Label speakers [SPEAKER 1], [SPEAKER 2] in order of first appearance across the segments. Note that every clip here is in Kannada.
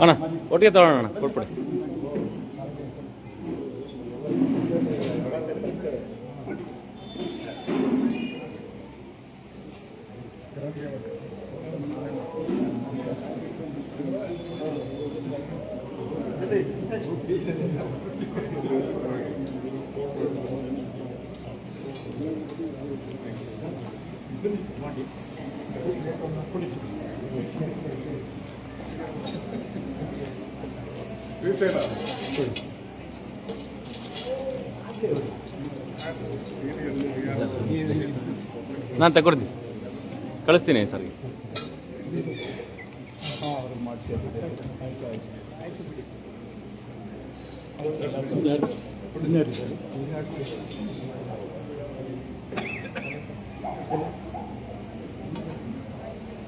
[SPEAKER 1] ಅಣ್ಣ ಒಟ್ಟಿಗೆ ತಗೊಳ್ಳೋಣ ಕೊಟ್ಬಿಡಿ ನಾನು ತಗೊಡ್ತೀನಿ ಕಳಿಸ್ತೀನಿ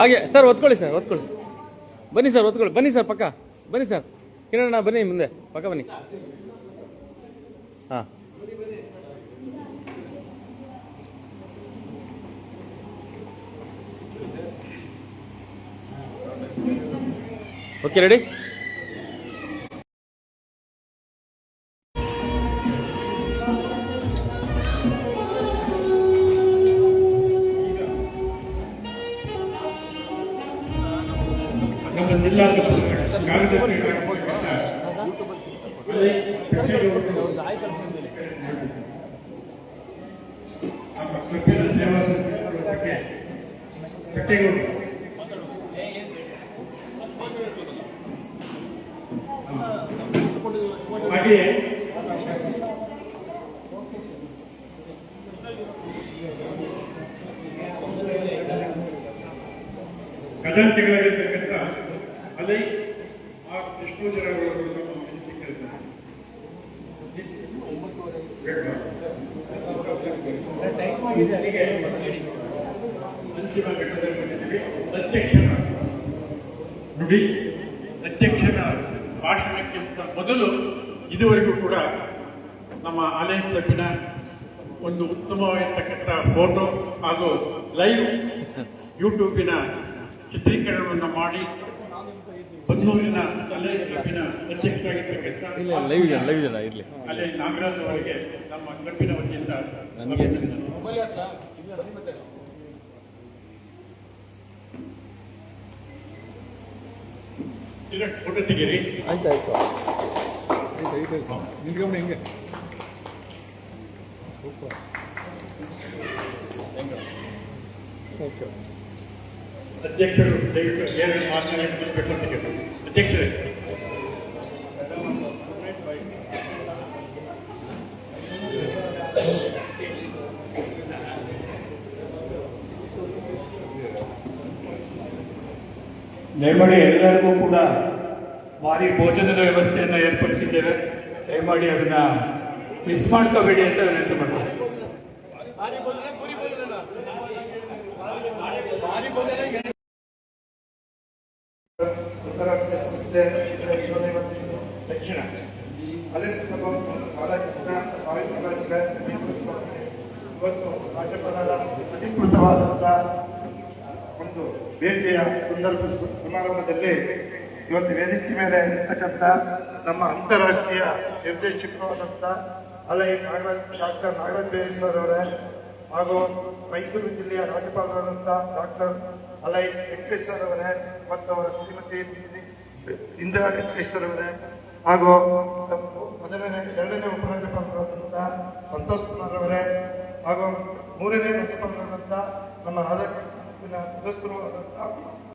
[SPEAKER 1] ಹಾಗೆ, ಸರ್, ಒತ್ಕೊಳ್ಳಿ ಸರ್, ಒತ್ಕೊಳ್ಳಿ. ಬನ್ನಿ, ಸರ್, ಒತ್ಕೊಳ್ಳಿ. ಬನ್ನಿ, ಸರ್, ಪಕ್ಕ. ಬನ್ನಿ, ಸರ್. ಕಿರಣ ಬನ್ನಿ ಮುಂದೆ. ಪಕ್ಕ ಬನ್ನಿ. ಹಾಂ. ಓಕೆ ರೆಡಿ
[SPEAKER 2] ನಮ್ಮ ಕಬ್ಬಿನ ಸೇವಾ ಸಂಸ್ಥೆಗಳ ಬಗ್ಗೆ ಕಟ್ಟೆಗಳು ಹಾಗೆಯೇ ಖಜಾಂಚಿಗಳಾಗಿರ್ತಕ್ಕಂಥ ಅಲೈ ಆ ಕೃಷ್ಣೋಜರವರು ನಮ್ಮ ಅಂತಿಮ ಘಟ್ಟದಲ್ಲಿ ಬಂದಿದ್ದೀವಿ. ಅಧ್ಯಕ್ಷರ ನುಡಿ ಅಧ್ಯಕ್ಷರ ಭಾಷಣಕ್ಕಿಂತ ಮೊದಲು ಇದುವರೆಗೂ ಕೂಡ ನಮ್ಮ ಆಲಯ ಕ್ಲಬ್ಬಿನ ಒಂದು ಉತ್ತಮವಾಗಿರ್ತಕ್ಕಂಥ ಫೋಟೋ ಹಾಗೂ ಲೈವ್ ಯೂಟ್ಯೂಬಿನ ಚಿತ್ರೀಕರಣವನ್ನು ಮಾಡಿ ಬನ್ನೂರಿನ ಕ್ಲಬ್ಬಿನ ಅಧ್ಯಕ್ಷರಾಗಿರ್ತಕ್ಕಂಥ
[SPEAKER 1] ಇಲ್ಲ ಲೈವ್ ಇದೆ ಲೈವ್ ಇದೆ ಇರಲಿ.
[SPEAKER 2] ಅಲ್ಲಿ ನಾಗರಾಜ್ ಅವರಿಗೆ ನಮ್ಮ ಕ್ಲಬ್ಬಿನ ವತಿಯಿಂದ ಫೋಟೋ ತೆಗೀರಿ
[SPEAKER 3] ಆಯ್ತು ಆಯ್ತು. ನಿಂತ್ಕೊಂಬಿಡಿ ಹಿಂಗೆ. ಸೂಪರ್. ಓಕೆ
[SPEAKER 2] ಅಧ್ಯಕ್ಷರು ದಯವಿಟ್ಟು ಎರಡು ಮಾತನಾಡಬೇಕು ಅಂತ. ಅಧ್ಯಕ್ಷರೇ.
[SPEAKER 4] ದಯಮಾಡಿ ಎಲ್ಲರಿಗೂ ಕೂಡ ಭಾರಿ ಭೋಜನದ ವ್ಯವಸ್ಥೆಯನ್ನು ಏರ್ಪಡಿಸಿದ್ದೇವೆ. ದಯಮಾಡಿ ಅದನ್ನ ಮಿಸ್ ಮಾಡ್ಕೋಬೇಡಿ ಅಂತ ವಿನಂತಿ ಮಾಡ್ತೀನಿ.
[SPEAKER 5] ಅಂತಾರಾಷ್ಟ್ರೀಯ ಸಂಸ್ಥೆ ಏಳನೇ ಇವತ್ತಿನ ದಕ್ಷಿಣ ಅಲೆಕ್ಸ್ ಕಾಲೇಜಿನ ಸಾಹಿತ್ಯ ಇವತ್ತು ರಾಜ್ಯಪಾಲರ ಅಧಿಕೃತವಾದಂಥ ಒಂದು ಭೇಟಿಯ ಸಂದರ್ಭ ಸಮಾರಂಭದಲ್ಲಿ ಇವತ್ತು ವೇದಿಕೆ ಮೇಲೆ ಇರ್ತಕ್ಕಂಥ ನಮ್ಮ ಅಂತಾರಾಷ್ಟ್ರೀಯ ನಿರ್ದೇಶಕರು ಆದಂಥ ಅಲೈ ನಾಗರಾಜ್, ಡಾಕ್ಟರ್ ನಾಗರಾಜ್ ಬೇರಿ ಸರ್ ಅವರೇ ಹಾಗೂ ಮೈಸೂರು ಜಿಲ್ಲೆಯ ರಾಜ್ಯಪಾಲರಾದಂಥ ಡಾಕ್ಟರ್ ಅಲೈ ವೆಂಕಟೇಶ್ವರ ಅವರ ಮತ್ತು ಅವರ ಶ್ರೀಮತಿ ಇಂದಿರಾ ವೆಂಕಟೇಶ್ವರ ಅವರೇ ಹಾಗೂ ಮೊದಲನೇ, ಎರಡನೇ ಉಪರಾಜ್ಯಪಾಲರಾದಂಥ ಸಂತೋಷ್ ಕುಮಾರ್ ಅವರೇ ಹಾಗೂ ಮೂರನೇ ರಾಜ್ಯಪಾಲರಾದಂಥ ನಮ್ಮ ರಾಧಾಕೃಷ್ಣ ಸದಸ್ಯರು ಆದಂಥ